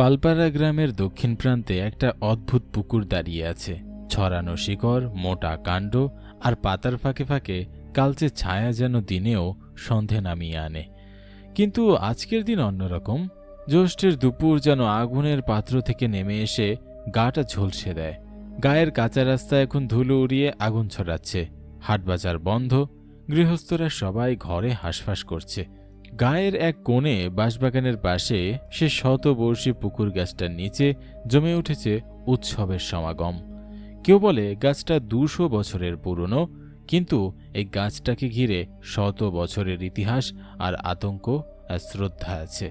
পালপাড়া গ্রামের দক্ষিণ প্রান্তে একটা অদ্ভুত পুকুর দাঁড়িয়ে আছে। ছড়ানো শিকড়, মোটা কাণ্ড আর পাতার ফাঁকে ফাঁকে কালচে ছায়া যেন দিনেও সন্ধে নামিয়ে আনে। কিন্তু আজকের দিন অন্যরকম জ্যৈষ্ঠের দুপুর যেন আগুনের পাত্র থেকে নেমে এসে গাটা ঝলসে দেয়। গায়ের কাঁচা রাস্তা এখন ধুলো উড়িয়ে আগুন ছড়াচ্ছে। হাটবাজার বন্ধ। গৃহস্থরা সবাই ঘরে হাঁসফাঁস করছে। গায়ের এক কোণে বাঁশবাগানের পাশে সে শতবর্ষী পুকুর গাছটার নিচে জমে উঠেছে উৎসবের সমাগম। কেউ বলে গাছটা দুশো বছরের পুরনো, কিন্তু এই গাছটাকে ঘিরে শত বছরের ইতিহাস আর আতঙ্ক আর শ্রদ্ধা আছে।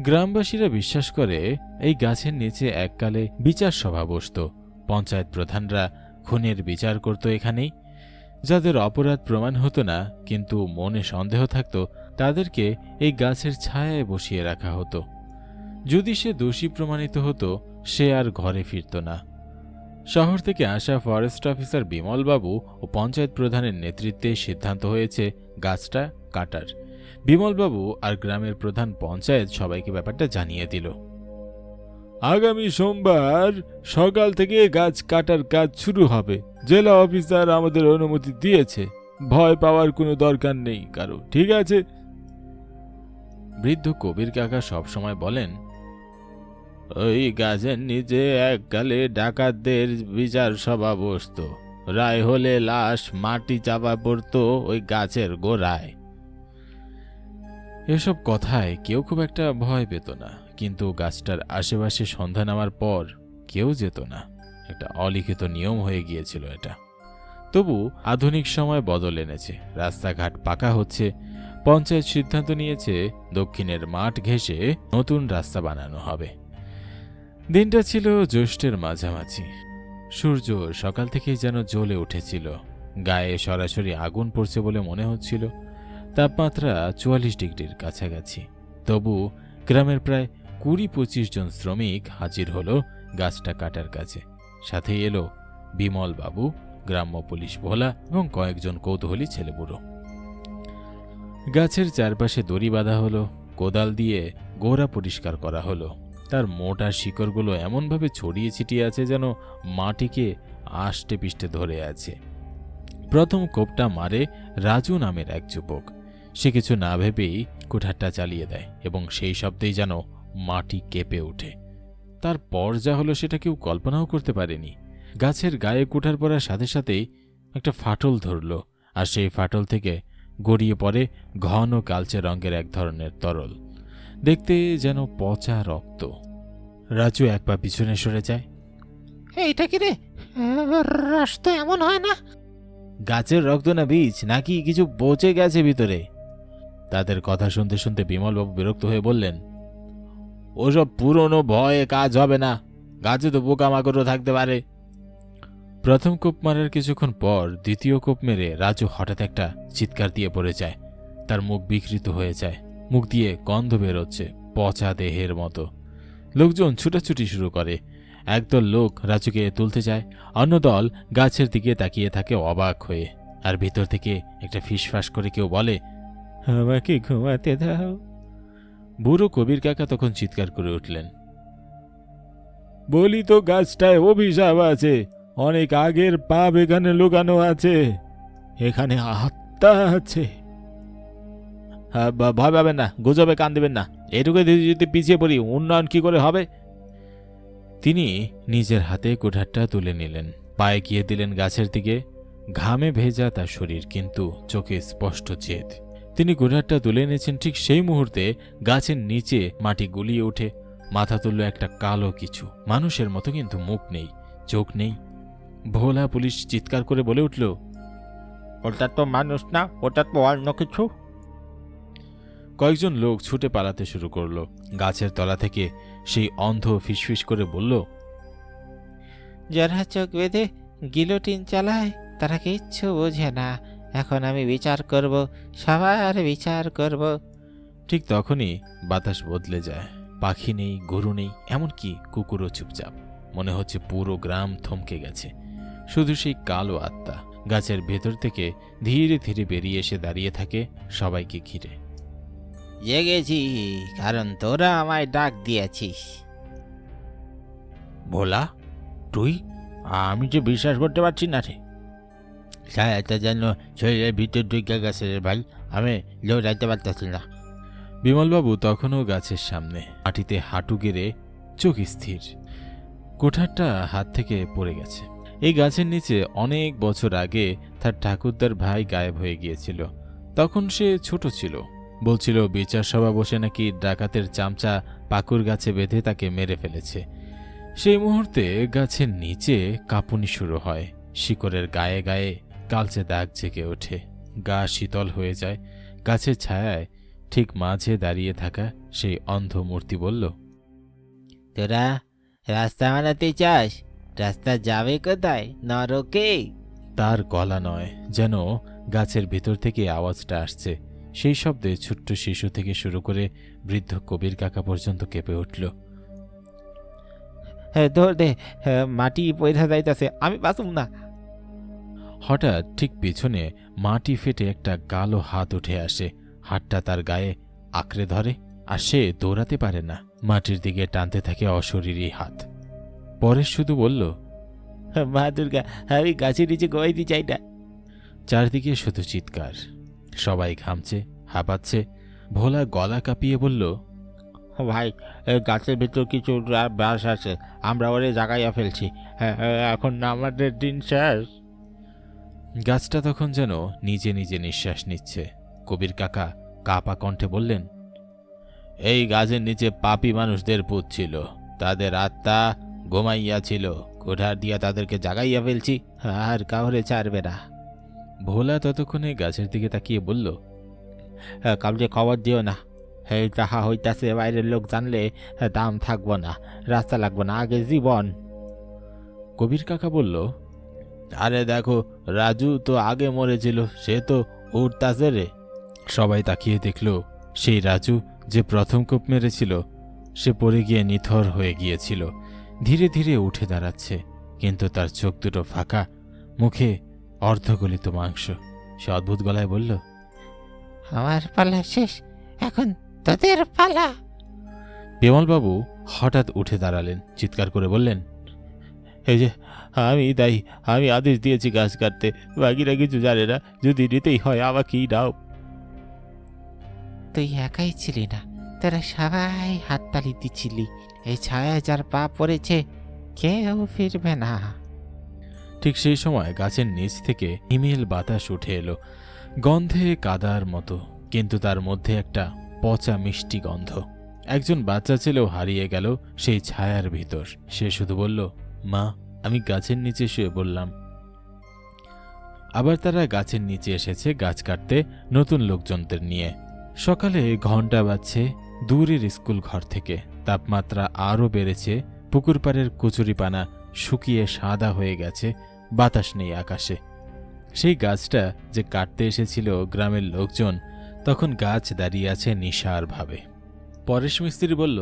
গ্রামবাসীরা বিশ্বাস করে এই গাছের নিচে এককালে বিচার সভা বসত। পঞ্চায়েত প্রধানরা খুনের বিচার করত এখানেই। যাদের অপরাধ প্রমাণ হতো না, কিন্তু মনে সন্দেহ থাকতো তাদেরকে এই গাছের ছায়ায় বসিয়ে রাখা হতো। যদি সে দোষী প্রমাণিত হতো, সে আর ঘরে ফিরত না। শহর থেকে আসা ফরেস্ট অফিসার বিমলবাবু ও পঞ্চায়েত প্রধানের নেতৃত্বে সিদ্ধান্ত হয়েছে গাছটা কাটার। বিমলবাবু আর গ্রামের প্রধান পঞ্চায়েত সবাইকে ব্যাপারটা জানিয়ে দিল। আগামী সোমবার সকাল থেকে গাছ কাটার কাজ শুরু হবে। জেলা অফিসার আমাদের অনুমতি দিয়েছে। ভয় পাওয়ার কোনো দরকার নেই কারও। ঠিক আছে? বৃদ্ধ কবির কাকা সবসময় বলেন, ওই গাছের নিচে এককালে ডাকাতদের বিচার সভা বসত। রায় হলে লাশ মাটি চাপা পড়তো ওই গাছের গোড়ায়। এসব কথায় কেউ খুব একটা ভয় পেত না, কিন্তু গাছটার আশেপাশে সন্ধ্যা নামার পর কেউ যেত না। একটা অলিখিত নিয়ম হয়ে গিয়েছিল এটা। তবু আধুনিক সময় বদল এনেছে। রাস্তাঘাট পাকা হচ্ছে পঞ্চায়েত সিদ্ধান্ত নিয়েছে দক্ষিণের মাঠ ঘেঁষে নতুন রাস্তা বানানো হবে। দিনটা ছিল জ্যৈষ্ঠের মাঝামাঝি। সূর্য সকাল থেকেই যেন জ্বলে উঠেছিল। গায়ে সরাসরি আগুন পড়ছে বলে মনে হচ্ছিল। তাপমাত্রা চুয়াল্লিশ ডিগ্রির কাছাকাছি। তবু গ্রামের প্রায় কুড়ি পঁচিশ জন শ্রমিক হাজির হলো গাছটা কাটার কাছে সাথেই এলো বিমল বাবু গ্রাম্য পুলিশ ভোলা এবং কয়েকজন কৌতূহলী ছেলেবুড়ো। গাছের চারপাশে দড়ি বাঁধা হলো, কোদাল দিয়ে গোড়া পরিষ্কার করা হলো। তার মোটা শিকড়গুলো এমনভাবে ছড়িয়ে ছিটিয়ে আছে যেন মাটিকে আষ্টে পিষ্টে ধরে আছে। প্রথম কোপটা মারে রাজু নামের এক যুবক। সে কিছু না ভেবেই কুঠারটা চালিয়ে দেয় এবং সেই শব্দেই যেন মাটি কেঁপে ওঠে। তারপর যা হলো সেটা কেউ কল্পনাও করতে পারেনি। গাছের গায়ে কুঠার পড়ার সাথে সাথেই একটা ফাটল ধরল, আর সেই ফাটল থেকে গড়িয়ে পড়ে ঘন কালচে রঙের এক ধরনের তরল। দেখতে যেন পচা রক্ত। রাজু এক পা পিছনে সরে যায়। এইটা কি রে? রস তো এমন হয় না? গাছের রক্ত না বীজ নাকি কিছু পচে গেছে ভিতরে? তাদের কথা শুনতে শুনতে বিমলবাবু বিরক্ত হয়ে বললেন ওসব পুরনো ভয়ে কাজ হবে না। গাছে তো পোকামাকড়ও থাকতে পারে। প্রথম কোপ মারার কিছুক্ষণ পর দ্বিতীয় কোপ মেরে রাজু হঠাৎ একটা চিৎকার দিয়ে পড়ে যায়। তার মুখ বিকৃত হয়ে যায়। মুখ দিয়ে গন্ধ বেরোচ্ছে পচা দেহের মতো। লোকজন ছুটাছুটি শুরু করে। একদল লোক রাজুকে তুলতে যায়। অন্য দল গাছের দিকে তাকিয়ে থাকে অবাক হয়ে। আর ভিতর থেকে একটা ফিসফাস করে কেউ বলে, আমাকে ঘুমাতে দাও। বুড়ো কবির কাকা তখন চিৎকার করে উঠলেন, বলি তো গাছটায় অভিশাপ আছে। অনেক আগের পাপ এখানে লুকানো আছে। এখানে আত্মা আছে। হ্যাঁ, ভয় পাবেন না গুজবে কান দেবেন না। এটুকু যদি পিছিয়ে পড়ি উন্নয়ন কি করে হবে? তিনি নিজের হাতে কুঠারটা তুলে নিলেন। পায়ে গিয়ে দিলেন গাছের দিকে। ঘামে ভেজা তার শরীর কিন্তু চোখে স্পষ্ট জেদ। তিনি কুঠারটা তুলে নিয়েছেন ঠিক সেই মুহূর্তে গাছের নিচে মাটি গুলিয়ে ওঠে মাথা তুলল একটা কালো কিছু। মানুষের মতো কিন্তু মুখ নেই চোখ নেই। ভোলা পুলিশ চিৎকার করে বলে উঠল ওটা তো মানুষ না ওটা তো অন্য কিছু। কয়েকজন লোক ছুটে পালাতে শুরু করল। গাছের তলা থেকে সেই অন্ধ ফিসফিস করে বলল যারা চোখ বেঁধে গিলোটিন চালায় তারা কিচ্ছু বোঝে না। এখন আমি বিচার করব সবার বিচার করব। ঠিক তখনই বাতাস বদলে যায়। পাখি নেই গরু নেই এমনকি কুকুরও চুপচাপ। মনে হচ্ছে পুরো গ্রাম থমকে গেছে। শুধু সেই কালো আত্মা গাছের ভেতর থেকে ধীরে ধীরে বেরিয়ে এসে দাঁড়িয়ে থাকে সবাইকে ঘিরে। জেগেছি কারণ তোরা আমায় ডাক দিয়েছিস। ভোলা তুই? আমি যে বিশ্বাস করতে পারছি না রে। ছায়াটা যেন শরীরের ভিতর ঢুকে গেছে রে ভাই আমি লড়াইতে পারতেছি না। বিমলবাবু তখনও গাছের সামনে মাটিতে হাঁটু গেড়ে চোখ স্থির। কোঠারটা হাত থেকে পড়ে গেছে। এই গাছের নিচে অনেক বছর আগে তার ঠাকুরদার ভাই গায়েব হয়ে গিয়েছিল। তখন সে ছোট ছিল। বলছিল, বিচার সভা বসে নাকি ডাকাতের চামচা পাকুর গাছে বেঁধে তাকে মেরে ফেলেছে। সেই মুহূর্তে গাছের নিচে কাঁপুনি শুরু হয়। শিকড়ের গায়ে গায়ে কালচে দাগ জেগে ওঠে। গা শীতল হয়ে যায়। গাছের ছায়ায় ঠিক মাঝে দাঁড়িয়ে থাকা সেই অন্ধ মূর্তি বলল, তোরা রাস্তা বানাতে চাস? রাস্তা যাবে কোথায়? নরকে তার গলা নয় যেন গাছের ভিতর থেকে আওয়াজটা আসছে। সেই শব্দে ছোট্ট শিশু থেকে শুরু করে বৃদ্ধ কবির কাকা পর্যন্ত কেঁপে উঠল। হ্যাঁ ধর দে হ্যাঁ, মাটি পয়সা যাইতাছে আমি বাঁচুম না। হঠাৎ ঠিক পিছনে মাটি ফেটে একটা গালো হাত উঠে আসে। হাতটা তার গায়ে আঁকড়ে ধরে আর সে দৌড়াতে পারে না। মাটির দিকে টানতে থাকে অশরীরী হাত। পরেশ শুধু বলল মা দুর্গা আমি গাছের নিচে গোয়াইতে চাই না। চারদিকে শুধু চিৎকার। সবাই ঘামছে হাঁপাচ্ছে। ভোলা গলা কাঁপিয়ে বলল ভাই গাছের ভিতর কিছু বাস আছে আমরা ওরে জাগাইয়া ফেলছি। এখন আমাদের দিন শেষ। গাছটা তখন যেন নিজে নিজে নিঃশ্বাস নিচ্ছে। কবির কাকা কাপা কণ্ঠে বললেন এই গাছের নিচে পাপি মানুষদের পুত ছিল। তাদের আত্মা ঘুমাইয়া ছিল কোঠার দিয়া তাদেরকে জাগাইয়া ফেলছি আর কাউরে ছাড়বে না। ভোলা ততক্ষণে গাছের দিকে তাকিয়ে বলল কাউকে খবর দিও না। এই তাহা হইতাছে বাইরের লোক জানলে হ্যাঁ, দাম থাকব না রাস্তা লাগবো না আগে জীবন। কবির কাকা বলল আরে দেখো রাজু তো আগে মরেছিল সে তো উঠতাছে রে। সবাই তাকিয়ে দেখল সেই রাজু যে প্রথম কোপ মেরেছিল সে পড়ে গিয়ে নিথর হয়ে গিয়েছিল। ধীরে ধীরে উঠে দাঁড়াচ্ছে কিন্তু তার চোখ দুটো ফাঁকা। মুখে অর্ধগলিত মাংস। সে অদ্ভুত গলায় বলল আমার পালা শেষ এখন তোদের পালা। বিমলবাবু হঠাৎ উঠে দাঁড়ালেন চিৎকার করে বললেন এই যে আমি তাই আমি আদেশ দিয়েছি গাছ কাটতে বাকিরা কিছু জানে না যদি নিতেই হয় আমাকেই দাও। তুই একাই ছিলি না তারা সবাই হাততালি দিচ্ছিলি এই ছায়া যার পা পড়েছে, কেউ ফিরবে না। ঠিক সেই সময় গাছের নিচ থেকে হিমেল বাতাস উঠে এলো, গন্ধে কাদার মতো, কিন্তু তার মধ্যে একটা পচা মিষ্টি গন্ধ। একজন বাচ্চা ছেলেও হারিয়ে গেল সেই ছায়ার ভিতর। সে শুধু বলল, মা, আমি গাছের নিচে শুয়ে বললাম আবার তারা গাছের নিচে এসেছে গাছ কাটতে নতুন লোকজনদের নিয়ে। সকালে ঘণ্টা বাজছে দূরের স্কুল ঘর থেকে। তাপমাত্রা আরও বেড়েছে পুকুর পাড়ের কচুরিপানা শুকিয়ে সাদা হয়ে গেছে বাতাস নেই আকাশে। সেই গাছটা যে কাটতে এসেছিল গ্রামের লোকজন তখন গাছ দাঁড়িয়ে আছে নিশার ভাবে। পরেশ মিস্ত্রি বলল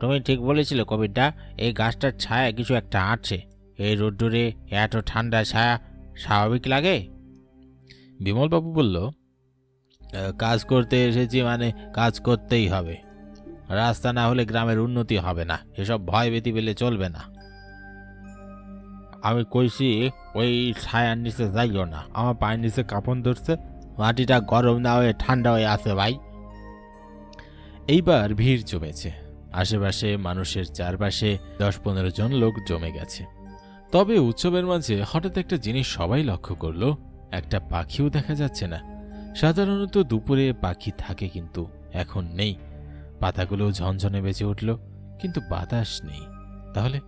তুমি ঠিক বলেছিলে কবিরটা এই গাছটার ছায়া কিছু একটা আটছে। এই রোদ্দুরে এত ঠান্ডা ছায়া স্বাভাবিক লাগে? বিমলবাবু বলল কাজ করতে এসেছি মানে কাজ করতেই হবে। রাস্তা না হলে গ্রামের উন্নতি হবে না। এসব ভয় ভীতি পেলে চলবে না। আমি কইছি, ওই ছায়ার নিচে যাইও না। আমার পায়ের নিচে কাপড় ধরছে। মাটিটা গরম না হয়ে ঠান্ডা হয়ে আছে ভাই। এইবার ভিড় জমেছে। আশেপাশে মানুষের চারপাশে দশ পনেরো জন লোক জমে গেছে। তবে উৎসবের মাঝে হঠাৎ একটা জিনিস সবাই লক্ষ্য করল। একটা পাখিও দেখা যাচ্ছে না। সাধারণত দুপুরে পাখি থাকে কিন্তু এখন নেই। পাতাগুলো ঝনঝনে বেজে উঠল কিন্তু বাতাস নেই। তাহলে?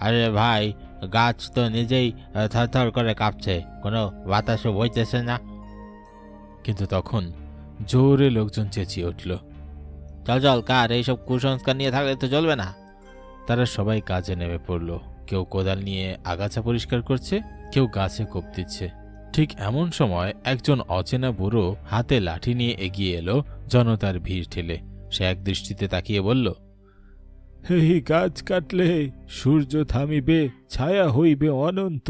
আরে ভাই গাছ তো নিজেই থরথর করে কাঁপছে কোনো বাতাসও বইতেছে না। কিন্তু তখন জোরে লোকজন চেঁচিয়ে উঠল। চল চল কার এইসব কুসংস্কার নিয়ে থাকলে তো চলবে না। তারা সবাই কাজে নেমে পড়ল। কেউ কোদাল নিয়ে আগাছা পরিষ্কার করছে কেউ গাছে কোপ দিচ্ছে। ঠিক এমন সময় একজন অচেনা বুড়ো হাতে লাঠি নিয়ে এগিয়ে এলো, জনতার ভিড় ঠেলে। সে এক দৃষ্টিতে তাকিয়ে বলল, এই গাছ কাটলে সূর্য থামিবে, ছায়া হইবে অনন্ত।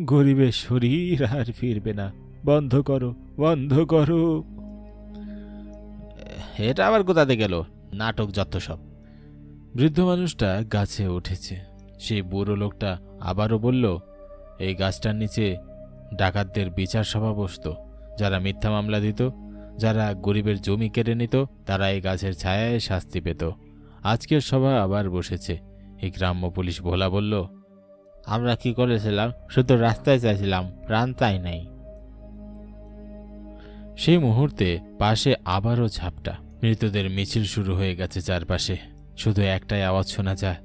গরিবের শরীর আর ফিরবে না। বন্ধ করো বন্ধ করো। এটা আবার কোথাতে গেল নাটক যত সব। বৃদ্ধ মানুষটা গাছে উঠেছে। সেই বুড়ো লোকটা আবারও বলল, এই গাছটার নিচে ডাকাতদের বিচার সভা বসত, যারা মিথ্যা মামলা দিত, যারা গরিবের জমি কেড়ে নিত, তারা এই গাছের ছায়ায় শাস্তি পেত। আজকের সভা আবার বসেছে। এই গ্রাম্য পুলিশ ভোলা বলল, আমরা কি করেছিলাম? শুধু রাস্তায় চাইছিলাম প্রাণ তাই নাই। সেই মুহূর্তে পাশে আবারও ঝাপটা। মৃতদের মিছিল শুরু হয়ে গেছে চারপাশে। শুধু একটাই আওয়াজ শোনা যায়,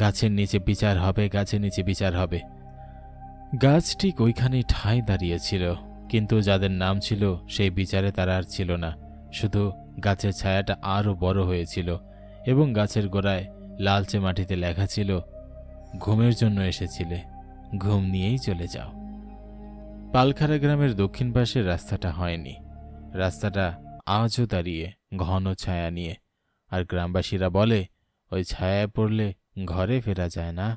গাছের নিচে বিচার হবে, গাছের নিচে বিচার হবে। গাছ ঠিক ওইখানেই ঠাঁই দাঁড়িয়েছিল, কিন্তু যাদের নাম ছিল সেই বিচারে তারা আর ছিল না। শুধু গাছের ছায়াটা আরও বড় হয়েছিল এবং গাছের গোড়ায় লালচে মাটিতে লেখা ছিল, ঘুমের জন্য এসেছিলে, ঘুম নিয়েই চলে যাও। পালখারা গ্রামের দক্ষিণ পাশের রাস্তাটা হয়নি। রাস্তাটা আজও দাঁড়িয়ে ঘন ছায়া নিয়ে, আর গ্রামবাসীরা বলে, ওই ছায়ায় পড়লে ঘরে ফেরা যায় না।